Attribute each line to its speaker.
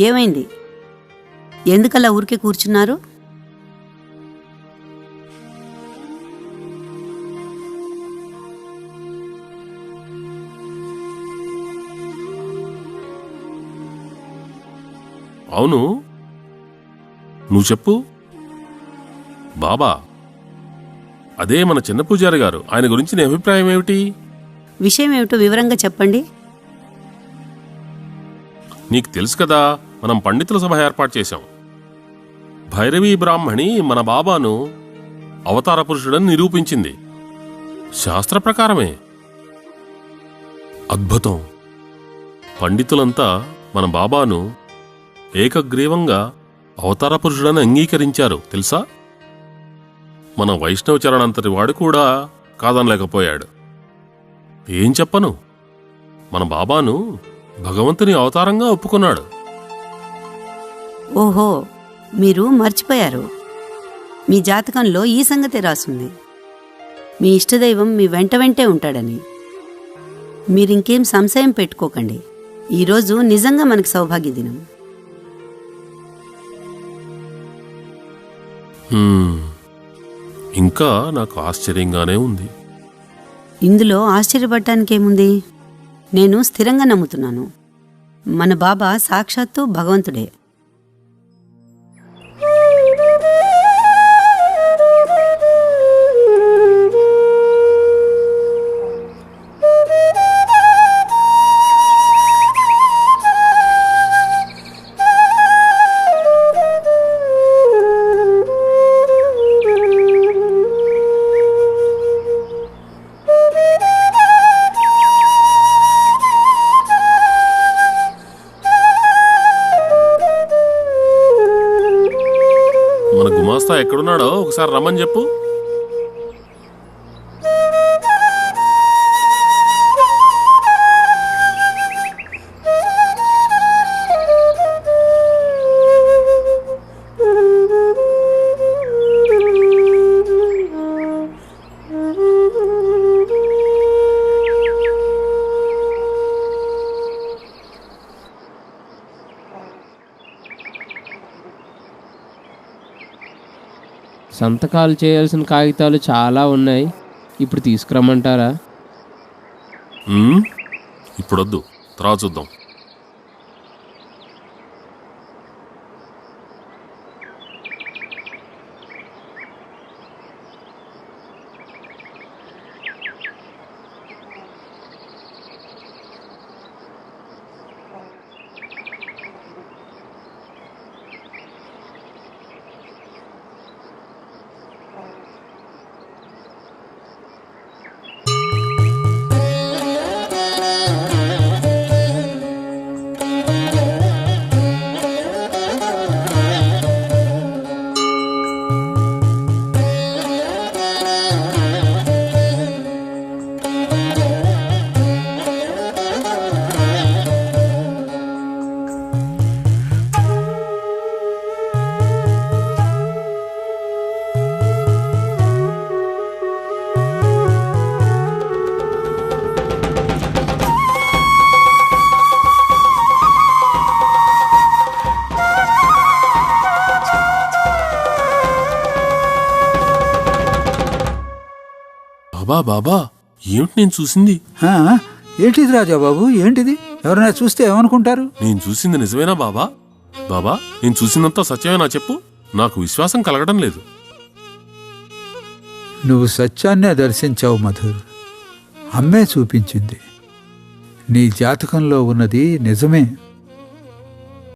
Speaker 1: ఏమైంది? ఎందుకలా ఊరికే కూర్చున్నారు?
Speaker 2: అవును. నువ్వు చెప్పు. బాబా అదే మన చిన్న పూజారి గారు. ఆయన గురించి నీ అభిప్రాయం ఏమిటి?
Speaker 1: విషయం ఏమిటో వివరంగా చెప్పండి.
Speaker 2: నీకు తెలుసు కదా మనం పండితుల సభ ఏర్పాటు చేశాం. భైరవీ బ్రాహ్మణి మన బాబాను అవతార పురుషుడని నిరూపించింది. శాస్త్ర ప్రకారమే. అద్భుతం. పండితులంతా మన బాబాను ఏకగ్రీవంగా అవతార పురుషుడని అంగీకరించారు. తెలుసా? మన వైష్ణవ చరణంతటి వాడు కూడా కాదనలేకపోయాడు. ఏం చెప్పను? మన బాబాను భగవంతుని అవతారంగా ఒప్పుకున్నాడు.
Speaker 1: ఓహో మీరు మర్చిపోయారు. మీ జాతకంలో ఈ సంగతే రాసుంది. మీ ఇష్టదైవం మీ వెంట వెంటే ఉంటాడని. మీరింకేం సంశయం పెట్టుకోకండి. ఈరోజు నిజంగా మనకి సౌభాగ్య దినం.
Speaker 2: ఇంకా నాకు ఆశ్చర్యంగానే ఉంది.
Speaker 1: ఇందులో ఆశ్చర్యపడటానికి ఏముంది నేను స్థిరంగా నమ్ముతున్నాను. మన బాబా సాక్షాత్తు భగవంతుడే.
Speaker 2: గుమాస్తా ఎక్కడున్నాడో ఒకసారి రమ్మని చెప్పు.
Speaker 3: సంతకాలు చేయాల్సిన కాగితాలు చాలా ఉన్నాయి. ఇప్పుడు తీసుకురమ్మంటారా?
Speaker 2: ఇప్పుడు ఇప్పుడొద్దు. తర్వాత చూద్దాం. బాబా బాబా ఏమిటి నేను చూసింది?
Speaker 4: ఆ, ఏంటిది రాజాబాబు? ఏంటిది? ఎవరైనా చూస్తే ఏమనుకుంటారు?
Speaker 2: నేను చూసింది నిజమేనా బాబా? బాబా నేను చూసిందంతా సత్యమేనా చెప్పు? నాకు విశ్వాసం కలగడం లేదు.
Speaker 4: నువ్వు సత్యాన్నే దర్శించావు మధుర్. అమ్మే చూపించింది. నీ జాతకంలో ఉన్నది నిజమే.